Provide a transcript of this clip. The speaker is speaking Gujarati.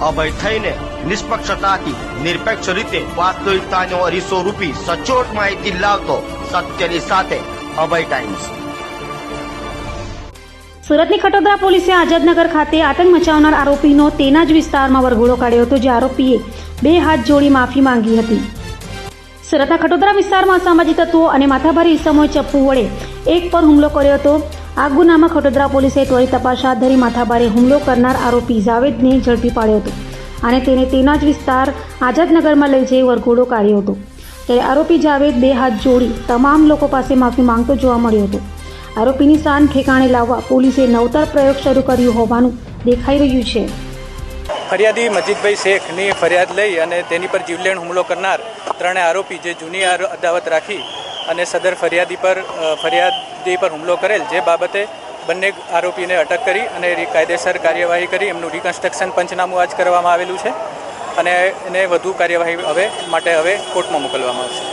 અભય થઈને નિષ્પક્ષતાથી, નિરપેક્ષ રીતે વાસ્તવિકતાનો અરીસો રૂપી સચોટ માહિતી લાવતો સત્યની સાથે અભય ટાઈમ્સ. સુરતની ખટોદરા પોલીસે આઝાદનગર ખાતે આતંક મચાવનાર આરોપીનો તેના જ વિસ્તારમાં વરઘોડો કાઢ્યો હતો, જે આરોપીએ બે હાથ જોડી માફી માંગી હતી. સુરતના ખટોદરા વિસ્તારમાં અસામાજિક તત્વો અને માથાભારી ઇસમોએ ચપ્પુ વડે એક પર હુમલો કર્યો હતો. આ ગુનામાં ખટોદરા પોલીસે ત્વરિત તપાસ હાથ ધરી માથાભારે હુમલો કરનાર આરોપી જાવેદને ઝડપી પાડ્યો હતો અને તેને તેના જ વિસ્તાર આઝાદનગરમાં લઈ જઈ વરઘોડો કાઢ્યો હતો. ત્યારે આરોપી જાવેદ બે હાથ જોડી તમામ લોકો પાસે માફી માંગતો જોવા મળ્યો હતો. આરોપીની શાન ઠેકાણે લાવવા પોલીસે નવતર પ્રયોગ શરૂ કર્યો હોવાનું દેખાઈ રહ્યું છે. ફરિયાદી મજીદભાઈ શેખની ફરિયાદ લઈ અને તેની પર જીવલેણ હુમલો કરનાર ત્રણે આરોપી જે જૂની અદાવત રાખી અને સદર ફરિયાદી પર ફરિયાદી પર હુમલો કરેલ, જે બાબતે બંને આરોપીને અટક કરી અને કાયદેસર કાર્યવાહી કરી. એમનું રિકન્સ્ટ્રક્શન પંચનામું આજ કરવામાં આવેલું છે અને એને વધુ કાર્યવાહી હવે, માટે હવે કોર્ટમાં મોકલવામાં આવશે.